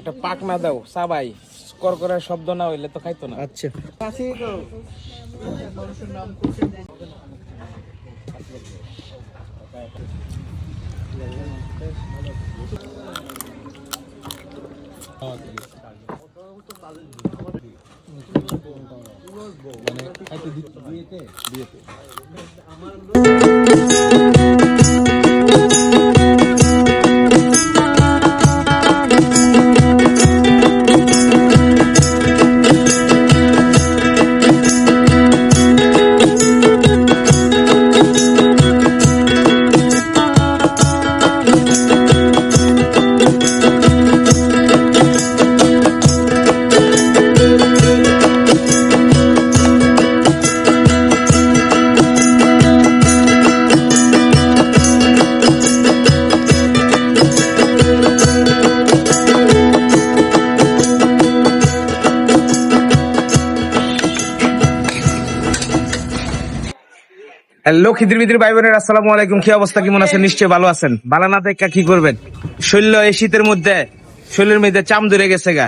একটা পাক না দাও সাবাই কর করে শব্দ না হইলে তো খাইতো না। আচ্ছা। হ্যালো, খিদির বিদির ভাই বোনের আসসালামু আলাইকুম। কি অবস্থা, কেমন আছেন? নিশ্চয়ই ভালো আছেন। ভালো না দেখা কি করবেন? শৈল্য এই শীতের মধ্যে, শৈলের মধ্যে চাম ধরে গেছে গা।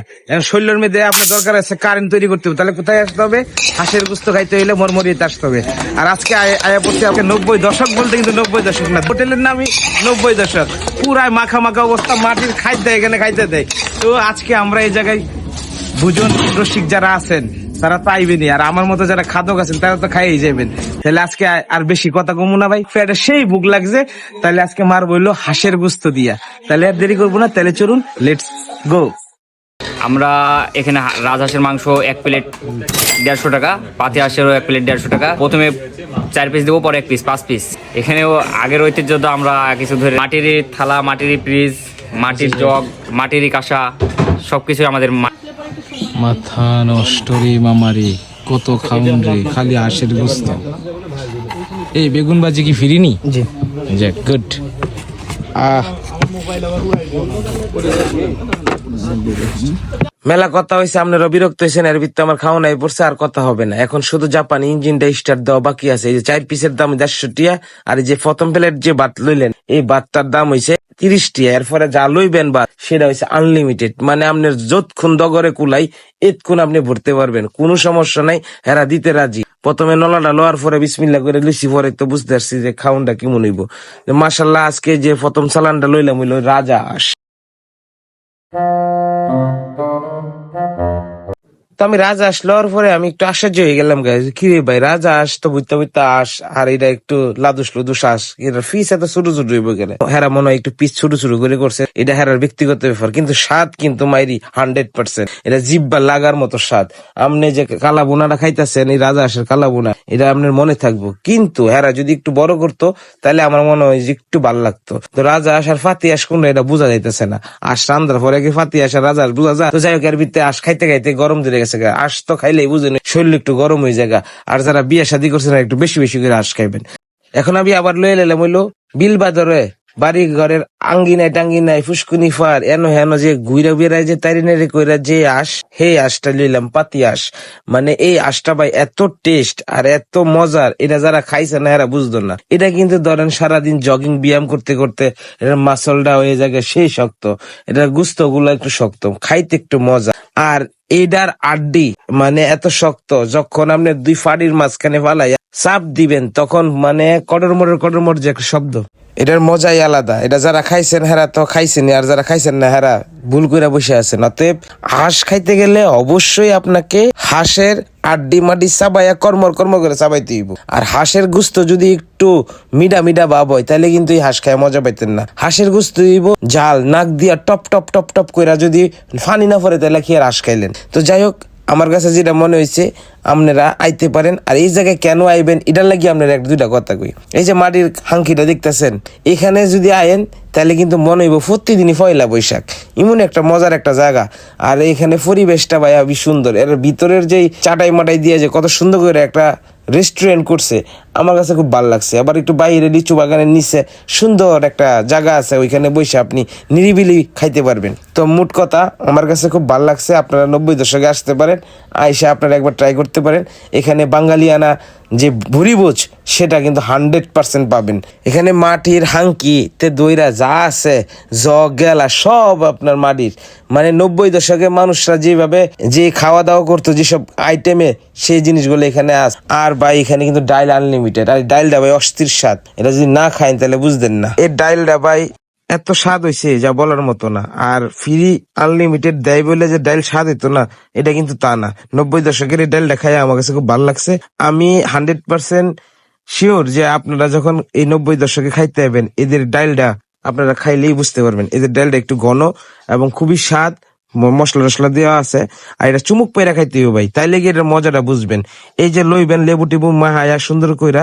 শৈলের মধ্যে আপনার দরকার আছে কারেন্ট তৈরি করতে হবে। তাহলে কোথায় আসতে হবে? হাঁসের গুস্ত খাইতে হইলে মরমরিতে আসতে হবে। আর আজকে আয়া পড়তে আমাকে নব্বই দশক বলতে কিন্তু নব্বই দশক না। হোটেলের নামই নব্বই দশক। পুরাই মাখা মাখা অবস্থা, মাটির খাইতে এখানে খাইতে দেয়। তো আজকে আমরা এই জায়গায় ভোজন রসিক যারা আছেন তারা তো আইবেনি আর আমার মতো যারা খাদক আছেন তারা তো খাইয়ে যাবেন তাহলে আজকে আর- বেশি কথা কমু না ভাই। পেটে সেই ভুক লাগছে তাহলে আজকে মার বলল হাঁসের গুস্ত দিয়া। তাহলে আর দেরি করব না তাহলে চলুন লেটস গো আমরা এখানে রাজহাঁসের মাংস এক প্লেট দেড়শো টাকা পাতি হাঁসেরও এক প্লেট দেড়শো টাকা। প্রথমে চার পিস দেবো পরে এক পিস পাঁচ পিস এখানেও আগের ঐতিহ্য তো আমরা কিছু ধরে মাটির থালা মাটির ফ্রিজ মাটির জগ মাটির কাঁসা সবকিছু আমাদের মা- মাথা নষ্ট রে মামারি কত খাউন রে খালি আশের গুস্ত। এই বেগুন বাজি কি ফিরিনি? জি। যাক গুড। আহ। মেলা কথা হয়েছে আপনারা বিরক্ত হয়েছেন এর ভিত্তি আমার খাওয়া নাই পড়ছে আর কথা হবে না। এখন শুধু জাপানি ইঞ্জিনটা স্টার্ট দেওয়া বাকি আছে। এই যে চার পিসের দাম দেড়শো টিয়া আর এই যে প্রথম প্লেট যে বাত লইলেন এই বাতটার দাম হয়েছে তিরিশ টিয়া এরপরে যা লইবেন বা সেটা হচ্ছে আনলিমিটেড মানে আপনার যতক্ষণ দগরে কুলাই, এতক্ষণ আপনি ভরতে পারবেন। কোনো সমস্যা নাই হেরা দিতে রাজি। প্রথমে নলাটা লোয়ার পরে বিসমিল্লা করে লুচি পরে তো বুঝতে পারছি যে খাউনটা কেমন হইব। মাসাল্লাহ আজকে যে প্রথম সালানটা লইলাম হইল রাজা আস আমি রাজা আসলোর পরে আমি একটু আশ্চর্য হয়ে গেলাম গাইজ কি রে ভাই, রাজা আস তো বুঝতে বুঝতে আস, আর এটা একটু লাদুস লুদুস আস। এটা ফিস এত ছোট ছোট হইব গেলে হেরা মনে হয় একটু পিস ছোট ছোট করে করছে। এটা হেরার ব্যক্তিগত ব্যাপার, কিন্তু স্বাদ কিন্তু মাইরি হান্ড্রেড পার্সেন্ট এটা জিব্বা লাগার মতো স্বাদ। আপনি যে কালা বোনাটা খাইতেছেন, এই রাজা আসের কালা বোনা, এটা আপনার মনে থাকব। কিন্তু হেরা যদি একটু বড় করতো, তাহলে আমার মনে হয় যে একটু ভালো লাগতো। তো রাজা আসার ফাতি আস কোন এটা বোঝা যাইতেছে না। আস রান্দার পরে কি ফাতি আসার রাজা বোঝা যায়। তো যাই হোক, এর ভিতরে আস, খাইতে খাইতে গরম ধরে গেছে। গা। আস তো খাইলেই বুঝেন, শরীর একটু গরম হয়ে যায়। আর যারা বিয়ে শাদী না, একটু বেশি বেশি করে আস খাইবেন। এখন আমি আবার লয়ে এলাম হইল বিল বাদরে বাড়ি ঘরের আঙ্গিনায় টাঙ্গিনায় ফুসকুনি ফার, এন হেন যে ঘুরে বেড়ায় যে তারিনারে কইরা যে আস হে আশটা লইলাম, পাতি আস মানে এই আশটা ভাই এত টেস্ট আর এত মজার, এটা যারা খাইছে না, এরা বুঝতো না। এটা কিন্তু ধরেন সারাদিন জগিং ব্যায়াম করতে করতে এটার মাসলটা হয়ে যায় সেই শক্ত। এটার গুস্তগুলো একটু শক্ত, খাইতে একটু মজা। আর এইটার আড্ডি মানে এত শক্ত যখন আপনি দুই ফাড়ির মাঝখানে ফালাই চাপ দিবেন, তখন মানে কডর মডর যে শব্দ। এটার মজাই আলাদা। এটা যারা খাইছেন হেরা তো খাইছেন আর যারা খাইছেন না হেরা ভুল করে বসে আছেন। অতএব হাঁস খাইতে গেলে অবশ্যই আপনাকে হাঁসের আড্ডি মাড্ডি চাবাইয়া কর্মর কর্ম করে চাবাইতে হইব। আর হাঁসের গুস্ত যদি একটু মিডা মিডা ভাব হয় তাহলে কিন্তু এই হাঁস খায় মজা পাইতেন না। হাঁসের গুস্ত হইব জাল, নাক দিয়া টপ টপ টপ টপ কইরা যদি ফানি না পরে তাহলে কি আর হাঁস খাইলেন? তো যাই হোক আমার কাছে যেটা মনে হয়েছে, আপনারা আইতে পারেন। আর এই জায়গায় কেন আইবেন, এটার লাগি আপনারা এক দুইটা কথা কই। এই যে মাটির হাঙ্কিটা দেখতেছেন, এখানে যদি আয়েন, তাহলে কিন্তু মনে হইব প্রতিদিনই পয়লা বৈশাখ। এমন একটা মজার একটা জায়গা। আর এখানে পরিবেশটা ভাই খুবই সুন্দর। এর ভিতরের যে চাটাই মাটাই দিয়ে যে কত সুন্দর করে একটা রেস্টুরেন্ট করছে। আমার কাছে খুব ভালো লাগছে। আবার একটু বাইরে লিচু বাগানের নিচে সুন্দর একটা জায়গা আছে, ওইখানে বসে আপনি নিরিবিলি খাইতে পারবেন। তো মোট কথা, আমার কাছে খুব ভালো লাগছে, আপনারা নব্বই দশকে আসতে পারেন, আইসা আপনারা একবার ট্রাই করতে পারেন। এখানে বাঙালিয়ানা যে ভুরিভোজ সেটা কিন্তু হান্ড্রেড পার্সেন্ট পাবেন। এখানে মাটির হাঙ্কিতে দইরা যা আছে, জগ, গেলা, সব আপনার মাটির। মানে নব্বই দশকে মানুষরা যেভাবে যে খাওয়া দাওয়া করতো, যেসব আইটেমে সেই জিনিসগুলো এখানে আস, আর ভাই, এখানে কিন্তু ডাইল আনলিমিটেড। আর এই ডাইলটা ভাই অস্থির স্বাদ। এটা যদি না খাইন, তাহলে বুঝতেন না। এই ডাইলটা ভাই এত স্বাদ হয়েছে যা বলার মতো না। আর ফ্রি আনলিমিটেড দেয় বলে যে ডাইল স্বাদ হইতো না, এটা কিন্তু তা না। নব্বই দশকের এই ডাইলটা খাই আমার কাছে খুব ভালো লাগছে। আমি হান্ড্রেড পার্সেন্ট শিওর যে আপনারা যখন এই নব্বই দশকে খাইতে যাবেন, এদের ডাইলটা আপনারা খাইলেই বুঝতে পারবেন। এদের ডাইলটা একটু ঘন এবং খুবই স্বাদ মশলা টসলা দেওয়া আছে। আর এটা চুমুক পেরা খাইতে হবে ভাই, তাইলে গিয়ে এটার মজাটা বুঝবেন। এই যে লইবেন লেবু টেবু মাহায়া সুন্দর কইরা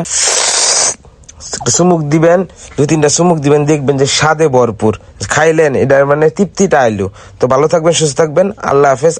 চুমুক দিবেন দু তিনটা চুমুক দিবেন, দেখবেন যে স্বাদে ভরপুর। খাইলেন, এটার মানে তৃপ্তিটা আইলো। তো ভালো থাকবেন, সুস্থ থাকবেন। আল্লাহ হাফেজ।